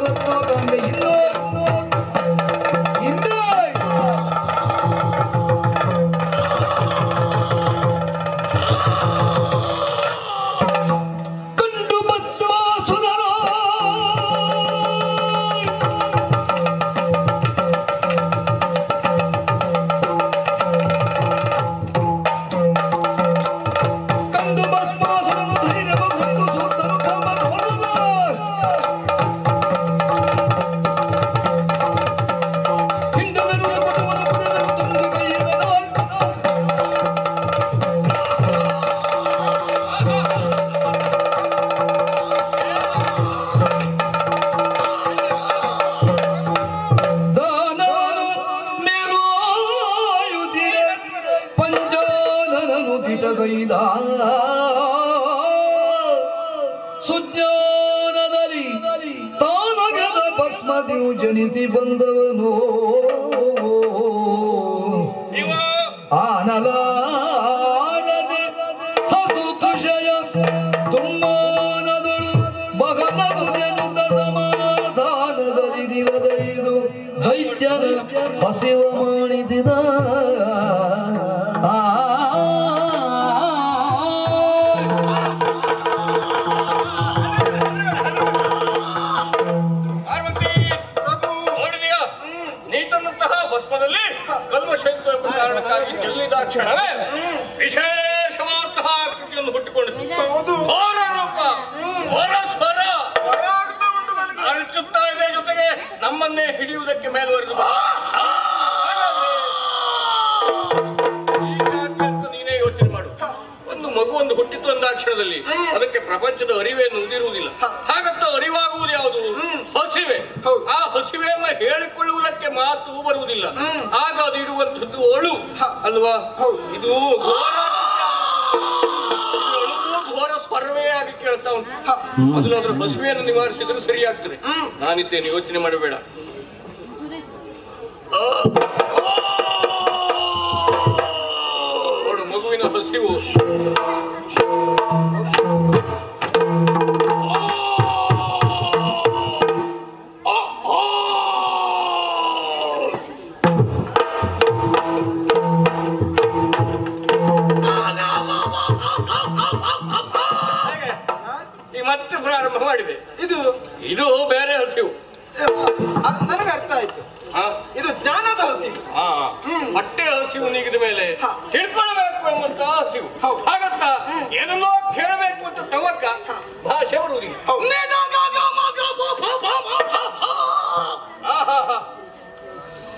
ভক্ত ಭಸ್ಮದಿಯು ಜನಿಸಿ ಬಂದವನು. ಮೇಲ್ವರೆದು ಅಂತ ನೀನೇ ಯೋಚನೆ ಮಾಡು. ಒಂದು ಮಗು ಒಂದು ಹುಟ್ಟಿತು ಅಂದ ಕ್ಷಣದಲ್ಲಿ ಅದಕ್ಕೆ ಪ್ರಪಂಚದ ಅರಿವೆಯನ್ನು ಹೊಂದಿರುವುದಿಲ್ಲ ಹಾಗಂತ ಅರಿವಾಗುವುದು ಯಾವುದು? ಹಸಿವೆ. ಆ ಹಸಿವೆಯನ್ನ ಹೇಳಿಕೊಳ್ಳುವುದಕ್ಕೆ ಮಾತು ಬರುವುದಿಲ್ಲ. ಆಗ ಅದು ಇರುವಂತದ್ದು ಅಳು. ಅಲ್ವಾ. ಇದು ಘೋರ ಸ್ವರವೇ ಆಗಿ ಕೇಳ್ತಾ ಉಂಟು. ಅದನ್ನು ಅದರ ಹಸಿವೆಯನ್ನು ನಿವಾರಿಸಿದ್ರೆ ಸರಿಯಾಗ್ತದೆ. ನಾನಿದ್ದೇನೆ ಯೋಚನೆ ಮಾಡಬೇಡ. ನೋಡು ಮಗುವಿನ ಹಸಿವು ಮತ್ತೆ ಪ್ರಾರಂಭ ಮಾಡಿದೆ. ಇದು? ಇದು ಬೇರೆ ಹಸಿವು ನನಗೆ ಅರ್ಥ ಆಯ್ತು. ಹಾ ಇದು ಜ್ಞಾನದ ಹಸಿವು ಹಾ ಹೊಟ್ಟೆ ಹಸಿವು ನೀಗಿದ ಮೇಲೆ. ತಿಳ್ಕೊಳ್ಬೇಕು ಎಂಬಂತ ಹಸಿವು. ಹಾಗಂತ ಏನನ್ನೋ ಕೇಳಬೇಕು ಅಂತ ತವಕ ಭಾಷೆ ಬರುವುದಿಲ್ಲ.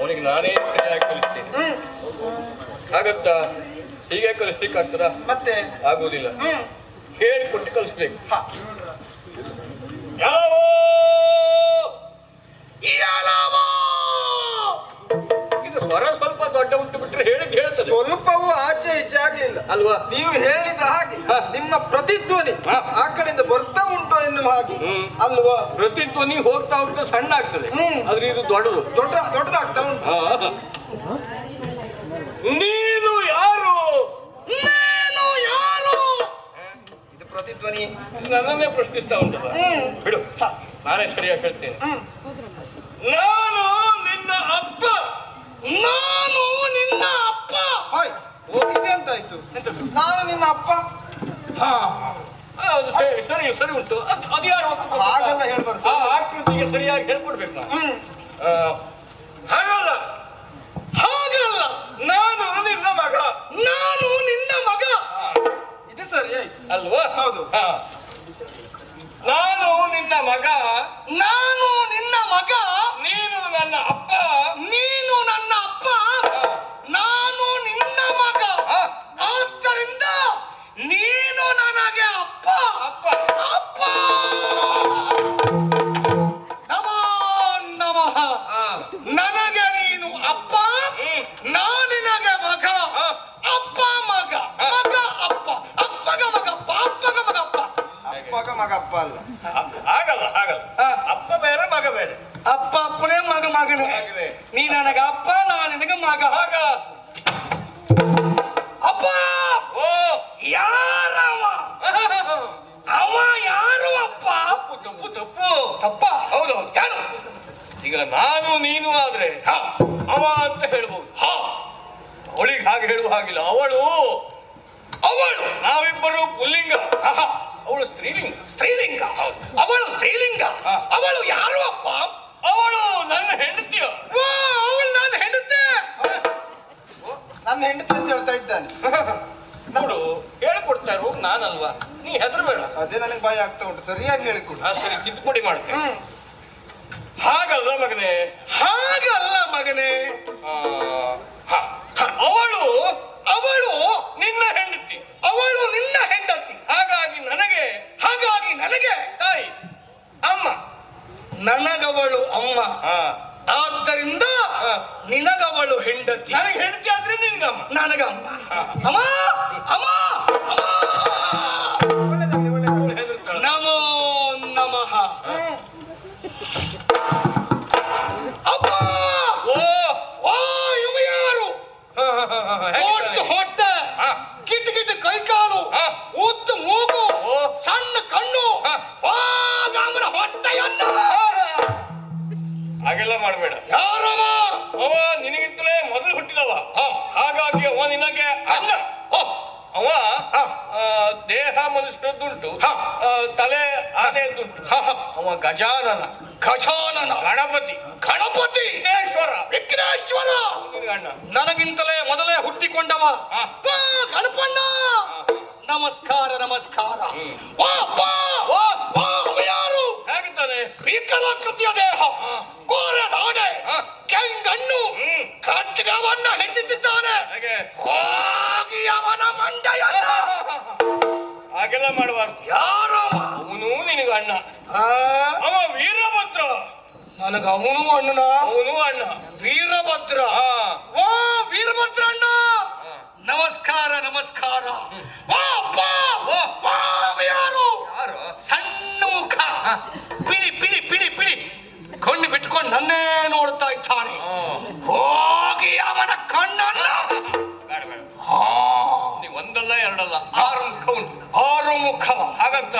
ಅವನಿಗೆ ನಾನೇ ಸರಿಯಾಗಿ ಕಲಿಸ್ತೇನೆ. ಹಾಗಂತ ಹೀಗೆ ಕಲಿಸ್ಲಿಕ್ಕಾಗ್ತದ ಮತ್ತೆ? ಆಗುವುದಿಲ್ಲ. ಹೇಳಿಕೊಟ್ಟು ಕಲಿಸ್ಬೇಕು. ಯಾವ. ಇದು ಸ್ವರ ದೊಡ್ಡ ಉಂಟು ಬಿಟ್ರೆ ಹೇಳಿದ್ ಹೇಳ್ತದೆ ಸ್ವಲ್ಪವೂ ಆಚೆ ಈಚೆ ಆಗ್ಲಿಲ್ಲ. ಅಲ್ವಾ? ನೀವು ಹೇಳಿದ ಹಾಗೆ ನಿಮ್ಮ ಪ್ರತಿಧ್ವನಿ ಹ. ಆ ಕಡೆಯಿಂದ ಬರ್ತಾ ಉಂಟು ಎನ್ನುವ ಹಾಗೆ. ಅಲ್ವಾ? ಪ್ರತಿಧ್ವನಿ ಹೋಗ್ತಾ ಹೋಗ್ತಾ ಸಣ್ಣ ಆಗ್ತದೆ. ಹ್ಮ್. ಆದ್ರೆ ಇದು ದೊಡ್ಡದು. ದೊಡ್ಡ ದೊಡ್ಡದಾಗ್ತಾ ಉಂಟು. ನೀನು ಯಾರು? ನಾನು ಯಾರು? ಇದು ಪ್ರತಿಧ್ವನಿ. ನನ್ನನ್ನೇ ಪ್ರಶ್ನಿಸ್ತಾ ಉಂಟು. ಬಿಡು. ಹ. ನಾನೇ ಸರಿಯಾಗಿ ಹೇಳ್ತೇನೆ ಹ್ಮ್. ನಾನು ನಿನ್ನ ಅಪ್ಪ ನಾನು ನಿನ್ನ ಅಪ್ಪ ಹಾಯ್ ಇದೆಂತ ಆಯ್ತು ನಾನು ನಿನ್ನ ಅಪ್ಪ ಹಾ ಅದು ಸರಿ ಸರಿ ಸರಿ ಉಂಟು ಅದ್- ಅದು ಯಾರು ಅಂತ? ಹಾಗೆಲ್ಲ ಹೇಳ್ಬಾರ್ದು. ಆ ಆಕೃತಿಗೆ ಸರಿಯಾಗಿ ಹೇಳ್ಕೊಡ್ಬೇಕು ನಾನು ಹ್ಮ್ ಆ, ಹಾಗಲ್ಲ ಹಾಗಲ್ಲ ನಾನು ನಿನ್ನ ಮಗ ನಾನು ನಿನ್ನ ಮಗ ಇದು ಸರಿ ಆಯ್ತು ಅಲ್ವಾ ಹೌದು. ಹಾ. ನಾನು ನಿನ್ನ ಮಗ ನಾನು ನಿನ್ನ ಮಗ ಅದೇ ನನಗೆ ಭಯ ಆಗ್ತಾ ಉಂಟು. ಸರಿಯಾಗಿ ಹೇಳಿಕೊಡು ಸರಿ ತಿದ್ದುಪಡಿ ಮಾಡ್ತೇನೆ. ಹ್ಮ್. ಹಾಗಲ್ಲ ಮಗನೇ. ಹಾಗಲ್ಲ ಮಗನೇ. ಆ, ಹ, ಅವಳು ಅವಳು ನಿನ್ನ ಹೆಂಡತಿ. ಅವಳು ನಿನ್ನ ಹೆಂಡತಿ. ಹಾಗಾಗಿ ನನಗೆ ಹಾಗಾಗಿ ನನಗೆ ತಾಯಿ ಅಮ್ಮ. ನನಗವಳು ಅಮ್ಮ. ಹಾ ಆದ್ದರಿಂದ. ನಿನಗವಳು ಹೆಂಡತಿ. ನನಗೆ ಹೆಂಡತಿ ಆದ್ರೆ ನಿನ್ಗಮ್ಮ. ನನಗಮ್ಮ. ಅಮ್ಮ. ಹಾಗೆಲ್ಲ ಮಾಡಬೇಡ. ಯಾರಮ್ಮ? ಅವ ನಿನಗಿಂತಲೇ ಮೊದಲು ಹುಟ್ಟಿದವ. ಹಾ. ಹಾಗಾಗಿ ಅವ ನಿನಗೆ ಅಲ್ಲ. ಅವ ದೇಹ ಮನುಷ್ಯರದ್ದುಂಟು ತಲೆ ಆನೆಯದ್ದುಂಟು. ಅವ ಗಜಾನನ. ಗಜಾನನ. ಗಣಪತಿ. ಗಣಪತಿ! ವಿಘ್ನೇಶ್ವರ. ವಿಘ್ನೇಶ್ವರ! ನಿನಗೆ ನನಗಿಂತಲೇ ಮೊದಲೇ ಹುಟ್ಟಿಕೊಂಡವ. ಗಣಪಣ್ಣ! ನಮಸ್ಕಾರ ನಮಸ್ಕಾರ. ದೇಹ. ಕೋರೆ ದಾಡೆ. ಕೆಂಗಣ್ಣು. ಖಡ್ಗವನ್ನ ಹೆಂಡಿದ್ದಾನೆ ಹಾಗೆ. ಅವನ ಮಂಡೆಯನ್ನ ಹಾಗೆಲ್ಲ ಮಾಡಬಾರ್ದು ಯಾರು. ಅವನು ನಿನಗ ಅಣ್ಣ. ಆ, ಅವ ವೀರಭದ್ರ. ನನಗ ಅವನು ಅಣ್ಣನ. ಅವನು ಅಣ್ಣ. ವೀರಭದ್ರ. ಓ ವೀರಭದ್ರ ಅಣ್ಣ. ನಮಸ್ಕಾರ ನಮಸ್ಕಾರ. ಯಾರು? ಯಾರು? ಸಣ್ಣ ಮುಖ. ಪಿಳಿ ಬಿಟ್ಕೊಂಡು ನನ್ನೇ ನೋಡ್ತಾ ಇದ್ದಾನೆ. ಹೋಗಿ ಅವನ ಕಣ್ಣನ್ನ. ನೀ ಒಂದಲ್ಲ ಎರಡಲ್ಲ. ಆರು ಮುಖ. ಉಂಟು ಆರು ಮುಖ. ಹಾಗಂತ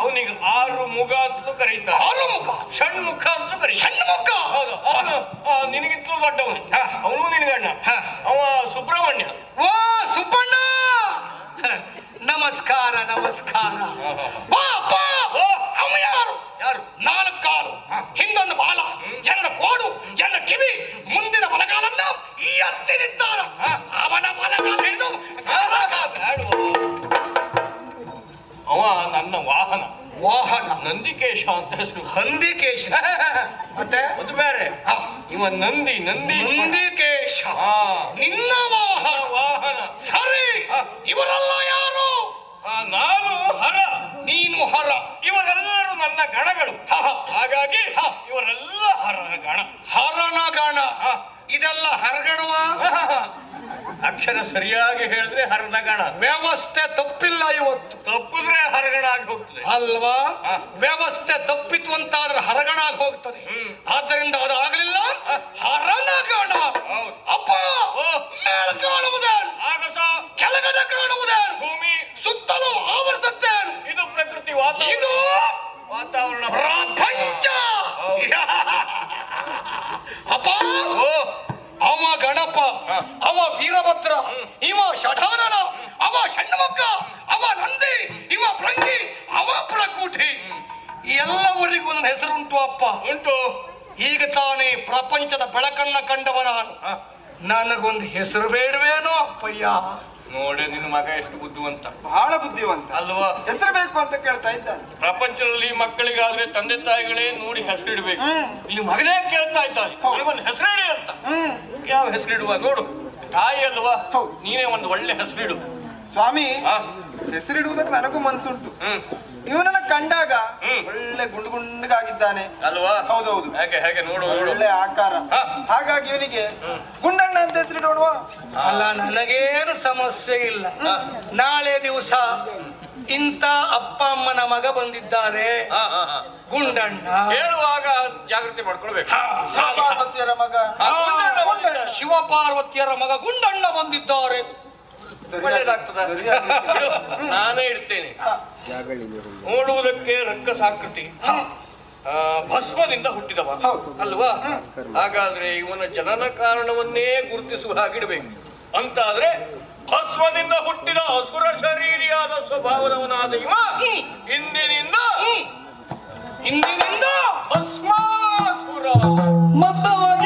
ಅವನಿಗೆ ಆರು ಮುಖ ಅಂತಲೂ ಕರೀತಾರೆ. ಆರು ಮುಖ. ಷಣ್ಮುಖ ಅಂತಲೂ ಕರಿ ಷಣ್ಮುಖ ಮುಖ. ಹೌದು. ಅವನು ನಿನಗಿಂತಲೂ ದೊಡ್ಡವನು. ಅವನು ನಿನಗಣ್ಣ. ಅವ ಸುಬ್ರಹ್ಮಣ್ಯ. ಅವ ನನ್ನ ವಾಹನ. ವಾಹನ. ನಂದಿಕೇಶ ಅಂತ ಹೆಸರು. ಹಂದಿಕೇಶ ಮತ್ತೆ? ಅದು ಬೇರೆ. ಇವ ನಂದಿ ನಂದಿ. ನಂದಿಕೇಶ. ನಿನ್ನ ವಾಹನ. ವಾಹನ. ಸರಿ. ಇವರಲ್ಲ ಯಾರು? ನಾನು ಹರ. ನೀನು ಹರ. ಇವರೆಲ್ಲರೂ ನನ್ನ ಗಣಗಳು. ಹಾಗಾಗಿ ಅಕ್ಷರ ಸರಿಯಾಗಿ ಹೇಳಿದ್ರೆ ಹರದ ಗಣ. ವ್ಯವಸ್ಥೆ ತಪ್ಪಿಲ್ಲ ಇವತ್ತು. ತಪ್ಪಿದ್ರೆ ಹರಗಣ ಆಗಿ ಹೋಗ್ತದೆ. ಅಲ್ವಾ. ವ್ಯವಸ್ಥೆ ಆದ್ರೆ ಹರಗಣ ಆಗಿ ಹೋಗ್ತದೆ. ಆದ್ದರಿಂದ ಅದು ಆಗಲಿಲ್ಲ. ಹರನಗಣ. ಅಪ್ಪ! ಓ. ಮೇಳ ಕಾಣುವುದೇನು ಆಗಸ ಕೆಳಗಡೆ ಕಾಣುವುದೇನು ಭೂಮಿ ಸುತ್ತಲೂ ಆವರಿಸುತ್ತೇನು ಇದು ಪ್ರಕೃತಿ ಇದು ವಾತಾವರಣ ವಾತಾವರಣ ಪ್ರಪಂಚ ಹೌದು. ಅಪ್ಪ ಓ ಅವ ಗಣಪ ಅವ ವೀರಭದ್ರ ಇವ ಷಠಾನನ ಅವ ಷಣ್ಮುಖ ಅವ ನಂದಿ ಇವ ಭೃಂಗಿ ಅವ ಪ್ರಕೂಟಿ ಎಲ್ಲವರಿಗೂ ನನ್ನ ಹೆಸರುಂಟು ಅಪ್ಪ. ಉಂಟು. ಈಗ ತಾನೇ ಪ್ರಪಂಚದ ಬೆಳಕನ್ನ ಕಂಡವ ನಾನು. ನನಗೊಂದು ಹೆಸರು ಬೇಡವೇನೋ ಅಪ್ಪಯ್ಯ? ನೋಡಿ ನಿನ್ನ ಮಗ ಎಷ್ಟು ಬುದ್ಧಿವಂತ. ಬಹಳ ಬುದ್ಧಿವಂತ. ಅಲ್ವಾ? ಹೆಸರು ಬೇಕು ಅಂತ ಕೇಳ್ತಾ ಇದ್ದ ಪ್ರಪಂಚದಲ್ಲಿ ಮಕ್ಕಳಿಗಾದ್ರೆ ತಂದೆ ತಾಯಿಗಳೇ ನೋಡಿ ಹೆಸರಿಡ್ಬೇಕು ಇಲ್ಲಿ ಮಗನೇ ಕೇಳ್ತಾ ಇದ್ದಾನೆ. ಹೆಸರು ಹೇಳಿ ಅಂತ. ಹ್ಮ್. ಯಾವ ಇಡುವ ನೋಡು. ತಾಯಿ ಅಲ್ವಾ. ನೀನೇ ಒಂದು ಒಳ್ಳೆ ಹೆಸರಿಡು ಸ್ವಾಮಿ ಹೆಸರಿಡುವುದಕ್ಕೆ ನನಗೂ ಮನ್ಸುಂಟು ಹ್ಮ್. ಇವನನ್ನ ಕಂಡಾಗ ಒಳ್ಳೆ ಗುಂಡು ಗುಂಡಗಾಗಿದ್ದಾನೆ. ಅಲ್ವಾ? ಹೌದೌದು. ಹೇಗೆ ಹೇಗೆ? ನೋಡು ನೋಡು. ಒಳ್ಳೆ ಆಕಾರ. ಹಾಗಾಗಿ ಇವನಿಗೆ ಗುಂಡಣ್ಣ ಅಂತ ನೋಡುವ ಅಲ್ಲ ನನಗೇನು ಸಮಸ್ಯೆ ಇಲ್ಲ. ನಾಳೆ ದಿವಸ ಇಂತ ಅಪ್ಪ ಅಮ್ಮನ ಮಗ ಬಂದಿದ್ದಾರೆ. ಗುಂಡಣ್ಣ. ಹೇಳುವಾಗ ಜಾಗೃತಿ ಮಾಡ್ಕೊಳ್ಬೇಕು. ಪಾರ್ವತಿಯರ ಮಗ. ಗುಂಡಣ್ಣ ಬಂದಿದ್ದ. ಶಿವಪಾರ್ವತಿಯರ ಮಗ ಗುಂಡಣ್ಣ ಬಂದಿದ್ದಾರೆ. ಒಳ್ಳೇದಾಗ್ತದ? ನಾನೇ ಇಡ್ತೇನೆ. ನೋಡುವುದಕ್ಕೆ ರಕ್ಕಸಾಕೃತಿ ಆ, ಭಸ್ಮದಿಂದ ಹುಟ್ಟಿದವ. ಹೌದು. ಅಲ್ವಾ? ಹಾಗಾದ್ರೆ ಇವನ ಜನನ ಕಾರಣವನ್ನೇ ಗುರುತಿಸುವ ಹಾಗಿಡಬೇಕು. ಅಂತಾದ್ರೆ ಭಸ್ಮದಿಂದ ಹುಟ್ಟಿದ ಅಸುರ ಶರೀರಿಯಾದ ಸ್ವಭಾವದವನಾದ ಇವ ಹಿಂದಿನಿಂದ ಹಿಂದಿನಿಂದ ಭಸ್ಮಾಸುರ. ಮತ್ತವನ